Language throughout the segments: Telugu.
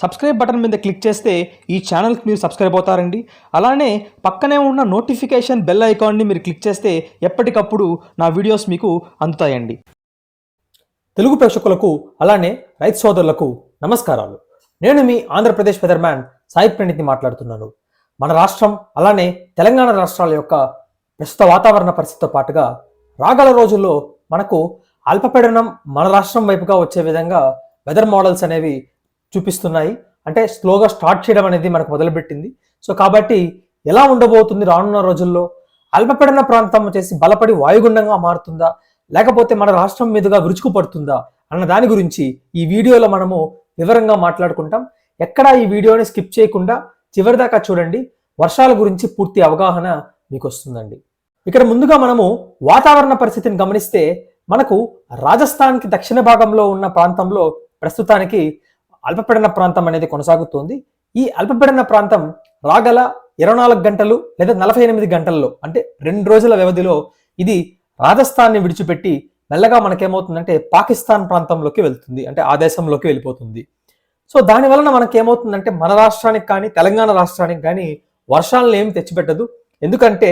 సబ్స్క్రైబ్ బటన్ మీద క్లిక్ చేస్తే ఈ ఛానల్కి మీరు సబ్స్క్రైబ్ అవుతారండి. అలానే పక్కనే ఉన్న నోటిఫికేషన్ బెల్ ఐకాన్ని మీరు క్లిక్ చేస్తే ఎప్పటికప్పుడు నా వీడియోస్ మీకు అందుతాయండి. తెలుగు ప్రేక్షకులకు అలానే రైతు సోదరులకు నమస్కారాలు. నేను మీ ఆంధ్రప్రదేశ్ వెదర్మ్యాన్ సాయి ప్రణిత్ని మాట్లాడుతున్నాను. మన రాష్ట్రం అలానే తెలంగాణ రాష్ట్రాల యొక్క ప్రస్తుత వాతావరణ పరిస్థితితో పాటుగా రాగల రోజుల్లో మనకు అల్పపీడనం మన రాష్ట్రం వైపుగా వచ్చే విధంగా వెదర్ మోడల్స్ అనేవి చూపిస్తున్నాయి. అంటే స్లోగా స్టార్ట్ చేయడం అనేది మనకు మొదలుపెట్టింది. సో కాబట్టి ఎలా ఉండబోతుంది రానున్న రోజుల్లో? అల్పపీడన ప్రాంతం వచ్చేసి బలపడి వాయుగుండంగా మారుతుందా? లేకపోతే మన రాష్ట్రం మీదుగా విరుచుకుపడుతుందా? అన్న దాని గురించి ఈ వీడియోలో మనము వివరంగా మాట్లాడుకుంటాం. ఎక్కడా ఈ వీడియోని స్కిప్ చేయకుండా చివరిదాకా చూడండి. వర్షాల గురించి పూర్తి అవగాహన మీకు వస్తుందండి ఇక్కడ ముందుగా మనము వాతావరణ పరిస్థితిని గమనిస్తే మనకు రాజస్థాన్కి దక్షిణ భాగంలో ఉన్న ప్రాంతంలో ప్రస్తుతానికి అల్పపీడన ప్రాంతం అనేది కొనసాగుతోంది. ఈ అల్పపీడన ప్రాంతం రాగల ఇరవై నాలుగు గంటలు లేదా నలభై ఎనిమిది గంటల్లో అంటే రెండు రోజుల వ్యవధిలో ఇది రాజస్థాన్ని విడిచిపెట్టి మెల్లగా మనకేమవుతుందంటే పాకిస్తాన్ ప్రాంతంలోకి వెళ్తుంది అంటే ఆ దేశంలోకి వెళ్ళిపోతుంది. సో దాని వలన మనకేమవుతుందంటే మన రాష్ట్రానికి కానీ తెలంగాణ రాష్ట్రానికి కానీ వర్షాలను ఏమి తెచ్చిపెట్టదు. ఎందుకంటే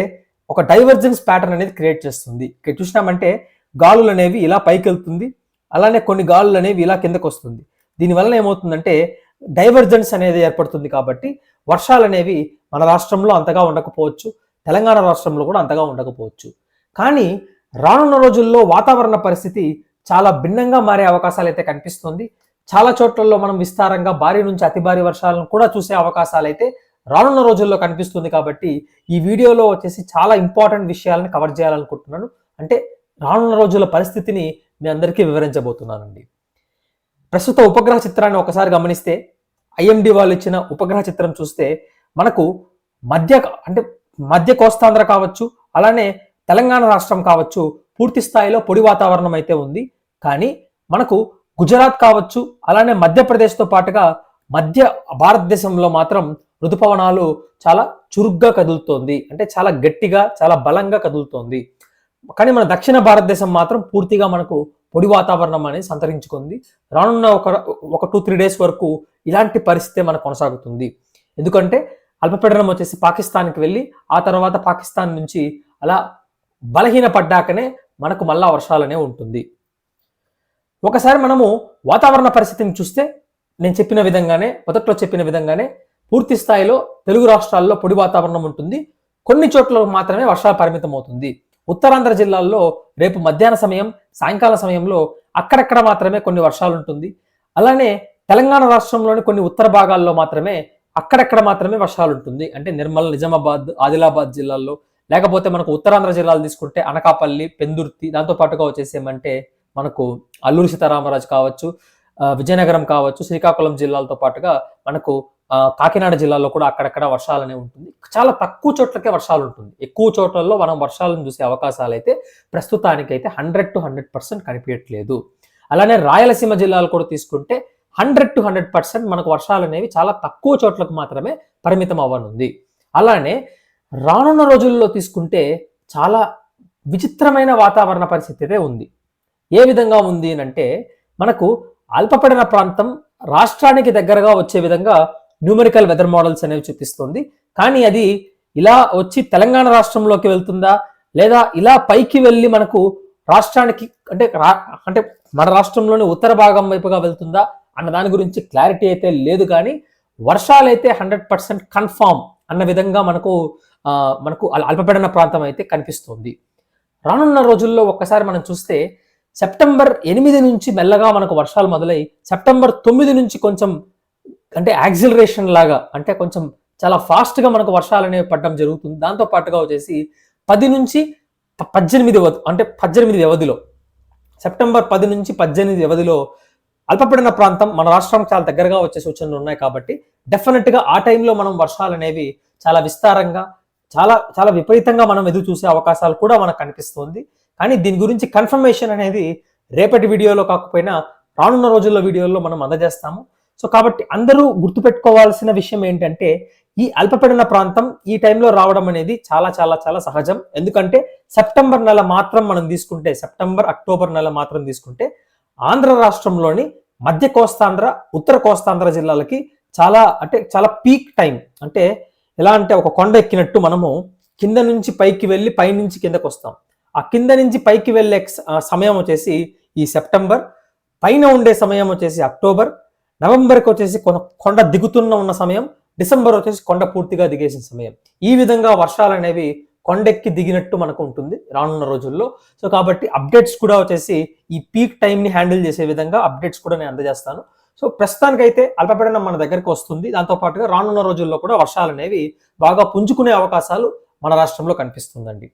ఒక డైవర్జెన్స్ ప్యాటర్న్ అనేది క్రియేట్ చేస్తుంది. ఇక్కడ చూసినామంటే గాలులు అనేవి ఇలా పైకి వెళ్తుంది అలానే కొన్ని గాలులు అనేవి ఇలా కిందకు వస్తుంది దీనివల్ల ఏమవుతుందంటే డైవర్జెన్స్ అనేది ఏర్పడుతుంది కాబట్టి వర్షాలు అనేవి మన రాష్ట్రంలో అంతగా ఉండకపోవచ్చు తెలంగాణ రాష్ట్రంలో కూడా అంతగా ఉండకపోవచ్చు. కానీ రానున్న రోజుల్లో వాతావరణ పరిస్థితి చాలా భిన్నంగా మారే అవకాశాలు అయితే కనిపిస్తుంది. చాలా చోట్లలో మనం విస్తారంగా భారీ నుంచి అతి భారీ వర్షాలను కూడా చూసే అవకాశాలు అయితే రానున్న రోజుల్లో కనిపిస్తుంది కాబట్టి ఈ వీడియోలో వచ్చేసి చాలా ఇంపార్టెంట్ విషయాలను కవర్ చేయాలనుకుంటున్నాను. అంటే రానున్న రోజుల పరిస్థితిని మీ అందరికీ వివరించబోతున్నానండి. ప్రస్తుత ఉపగ్రహ చిత్రాన్ని ఒకసారి గమనిస్తే ఐఎండి వాళ్ళు ఇచ్చిన ఉపగ్రహ చిత్రం చూస్తే మనకు మధ్య అంటే మధ్య కోస్తాంధ్ర కావచ్చు అలానే తెలంగాణ రాష్ట్రం కావచ్చు పూర్తి స్థాయిలో పొడి వాతావరణం అయితే ఉంది. కానీ మనకు గుజరాత్ కావచ్చు అలానే మధ్యప్రదేశ్తో పాటుగా మధ్య భారతదేశంలో మాత్రం ఋతుపవనాలు చాలా చురుగ్గా కదులుతోంది. అంటే చాలా గట్టిగా చాలా బలంగా కదులుతోంది. కానీ మన దక్షిణ భారతదేశం మాత్రం పూర్తిగా మనకు పొడి వాతావరణం అనేది సంతరించుకుంది. రానున్న ఒక ఒక టూ త్రీ డేస్ వరకు ఇలాంటి పరిస్థితి మనకు కొనసాగుతుంది. ఎందుకంటే అల్పపీడనం వచ్చేసి పాకిస్తాన్కి వెళ్ళి ఆ తర్వాత పాకిస్తాన్ నుంచి అలా బలహీన పడ్డాకనే మనకు మళ్ళా వర్షాలనే ఉంటుంది. ఒకసారి మనము వాతావరణ పరిస్థితిని చూస్తే నేను చెప్పిన విధంగానే మొదట్లో చెప్పిన విధంగానే పూర్తి స్థాయిలో తెలుగు రాష్ట్రాల్లో పొడి వాతావరణం ఉంటుంది. కొన్ని చోట్ల మాత్రమే వర్షాలు పరిమితం అవుతుంది ఉత్తరాంధ్ర జిల్లాల్లో రేపు మధ్యాహ్న సమయం సాయంకాల సమయంలో అక్కడక్కడ మాత్రమే కొన్ని వర్షాలు ఉంటుంది అలానే తెలంగాణ రాష్ట్రంలోని కొన్ని ఉత్తర భాగాల్లో మాత్రమే అక్కడక్కడ మాత్రమే వర్షాలు ఉంటుంది అంటే నిర్మల్ నిజామాబాద్ ఆదిలాబాద్ జిల్లాల్లో. లేకపోతే మనకు ఉత్తరాంధ్ర జిల్లాలు తీసుకుంటే అనకాపల్లి పెందుర్తి దాంతో పాటుగా వచ్చేసేమంటే మనకు అల్లూరి సీతారామరాజు కావచ్చు విజయనగరం కావచ్చు శ్రీకాకుళం జిల్లాలతో పాటుగా మనకు కాకినాడ జిల్లాలో కూడా అక్కడక్కడ వర్షాలనే ఉంటుంది. చాలా తక్కువ చోట్లకే వర్షాలు ఉంటుంది. ఎక్కువ చోట్లలో మనం వర్షాలను చూసే అవకాశాలు అయితే ప్రస్తుతానికైతే హండ్రెడ్ టు హండ్రెడ్ పర్సెంట్ కనిపించట్లేదు. అలానే రాయలసీమ జిల్లాలు కూడా తీసుకుంటే హండ్రెడ్ టు హండ్రెడ్ పర్సెంట్ మనకు వర్షాలు అనేవి చాలా తక్కువ చోట్లకు మాత్రమే పరిమితం అవ్వనుంది. అలానే రానున్న రోజుల్లో తీసుకుంటే చాలా విచిత్రమైన వాతావరణ పరిస్థితి అయితే ఉంది. ఏ విధంగా ఉంది అని అంటే మనకు అల్పపడిన ప్రాంతం రాష్ట్రానికి దగ్గరగా వచ్చే విధంగా న్యూమరికల్ వెదర్ మోడల్స్ అనేవి చూపిస్తుంది. కానీ అది ఇలా వచ్చి తెలంగాణ రాష్ట్రంలోకి వెళ్తుందా? లేదా ఇలా పైకి వెళ్ళి మనకు రాష్ట్రానికి అంటే రా- అంటే మన రాష్ట్రంలోని ఉత్తర భాగం వైపుగా వెళ్తుందా? అన్న దాని గురించి క్లారిటీ అయితే లేదు కానీ వర్షాలు అయితే హండ్రెడ్ పర్సెంట్ కన్ఫామ్ అన్న విధంగా మనకు మనకు అల్- అల్పపీడన ప్రాంతం అయితే కనిపిస్తుంది. రానున్న రోజుల్లో ఒక్కసారి మనం చూస్తే సెప్టెంబర్ ఎనిమిది నుంచి మెల్లగా మనకు వర్షాలు మొదలై సెప్టెంబర్ తొమ్మిది నుంచి కొంచెం అంటే యాక్సిలరేషన్ లాగా అంటే కొంచెం చాలా ఫాస్ట్గా మనకు వర్షాలు అనేవి పడడం జరుగుతుంది. దాంతో పాటుగా వచ్చేసి పది నుంచి పద్దెనిమిది అంటే పద్దెనిమిది వ్యవధిలో సెప్టెంబర్ పది నుంచి పద్దెనిమిది వ్యవధిలో అల్పపడిన ప్రాంతం మన రాష్ట్రానికి చాలా దగ్గరగా వచ్చే సూచనలు ఉన్నాయి కాబట్టి డెఫినెట్గా ఆ టైంలో మనం వర్షాలు అనేవి చాలా విస్తారంగా చాలా చాలా విపరీతంగా మనం ఎదురు చూసే అవకాశాలు కూడా మనకు కనిపిస్తుంది. కానీ దీని గురించి కన్ఫర్మేషన్ అనేది రేపటి వీడియోలో కాకపోయినా రానున్న రోజుల్లో వీడియోలో మనం అందజేస్తాము. సో కాబట్టి అందరూ గుర్తుపెట్టుకోవాల్సిన విషయం ఏంటంటే ఈ అల్పపీడన ప్రాంతం ఈ టైంలో రావడం అనేది చాలా చాలా చాలా సహజం. ఎందుకంటే సెప్టెంబర్ నెల మాత్రం మనం తీసుకుంటే సెప్టెంబర్ అక్టోబర్ నెల మాత్రం తీసుకుంటే ఆంధ్ర రాష్ట్రంలోని మధ్య కోస్తాంధ్ర ఉత్తర కోస్తాంధ్ర జిల్లాలకి చాలా అంటే చాలా పీక్ టైం. అంటే ఎలా అంటే ఒక కొండ ఎక్కినట్టు మనము కింద నుంచి పైకి వెళ్ళి పై నుంచి కిందకు వస్తాం. ఆ కింద నుంచి పైకి వెళ్ళే సమయం వచ్చేసి ఈ సెప్టెంబర్ పైన ఉండే సమయం వచ్చేసి అక్టోబర్ నవంబర్కి వచ్చేసి కొన కొండ దిగుతున్న ఉన్న సమయం డిసెంబర్ వచ్చేసి కొండ పూర్తిగా దిగేసిన సమయం. ఈ విధంగా వర్షాలు అనేవి కొండెక్కి దిగినట్టు మనకు ఉంటుంది రానున్న రోజుల్లో. సో కాబట్టి అప్డేట్స్ కూడా వచ్చేసి ఈ పీక్ టైంని హ్యాండిల్ చేసే విధంగా అప్డేట్స్ కూడా నేను అందజేస్తాను. సో ప్రస్తుతానికైతే అల్పపీడనం మన దగ్గరికి వస్తుంది. దాంతో పాటుగా రానున్న రోజుల్లో కూడా వర్షాలు అనేవి బాగా పుంజుకునే అవకాశాలు మన రాష్ట్రంలో కనిపిస్తుందండి.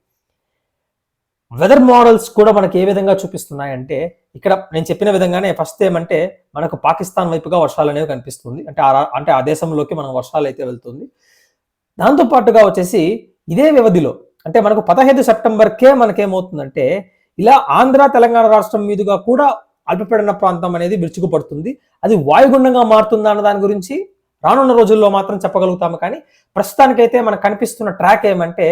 వెదర్ మోడల్స్ కూడా మనకి ఏ విధంగా చూపిస్తున్నాయంటే ఇక్కడ నేను చెప్పిన విధంగానే ఫస్ట్ ఏమంటే మనకు పాకిస్తాన్ వైపుగా వర్షాలు అనేవి కనిపిస్తుంది. అంటే ఆ అంటే ఆ దేశంలోకి మనం వర్షాలు అయితే వెళ్తుంది. దాంతో పాటుగా వచ్చేసి ఇదే వ్యవధిలో అంటే మనకు పదహైదు సెప్టెంబర్కే మనకేమవుతుందంటే ఇలా ఆంధ్ర తెలంగాణ రాష్ట్రం మీదుగా కూడా అల్పపీడన ప్రాంతం అనేది విరుచుకుపడుతుంది. అది వాయుగుండంగా మారుతుందా అన్న దాని గురించి రానున్న రోజుల్లో మాత్రం చెప్పగలుగుతాము. కానీ ప్రస్తుతానికైతే మనకు కనిపిస్తున్న ట్రాక్ ఏమంటే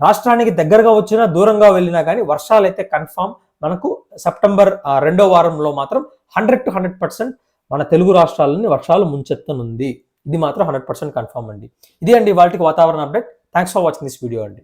రాష్ట్రానికి దగ్గరగా వచ్చినా దూరంగా వెళ్ళినా కానీ వర్షాలు అయితే కన్ఫామ్ మనకు సెప్టెంబర్ రెండో వారంలో మాత్రం హండ్రెడ్ టు హండ్రెడ్ పర్సెంట్ మన తెలుగు రాష్ట్రాలని వర్షాలు ముంచెత్తనుంది. ఇది మాత్రం హండ్రెడ్ పర్సెంట్ కన్ఫామ్ అండి. ఇది అండి వాటికి వాతావరణ update thanks for watching this video అండి.